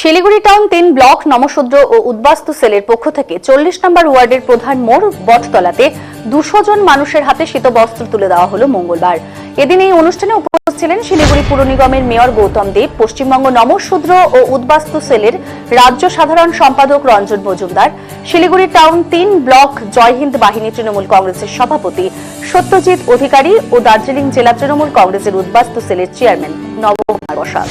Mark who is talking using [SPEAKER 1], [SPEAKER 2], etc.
[SPEAKER 1] Siliguri town তিন block, Namasudra ও উদ্বাস্তু সেলের পক্ষ থেকে চল্লিশ নম্বর ওয়ার্ডের প্রধান মোড় বটতলাতে দুশো জন মানুষের হাতে শীতবস্ত্র তুলে দেওয়া হলো মঙ্গলবার। এদিন এই অনুষ্ঠানে উপস্থিত ছিলেন শিলিগুড়ি পুর নিগমের মেয়র গৌতম দেব, পশ্চিমবঙ্গ নমশূদ্র ও উদ্বাস্তু সেলের রাজ্য সাধারণ সম্পাদক রঞ্জন মজুমদার, শিলিগুড়ি টাউন তিন ব্লক জয়হিন্দ বাহিনী তৃণমূল কংগ্রেসের সভাপতি সত্যজিৎ অধিকারী ও দার্জিলিং জেলা তৃণমূল কংগ্রেসের উদ্বাস্তু সেলের চেয়ারম্যান নবকুমার বসাক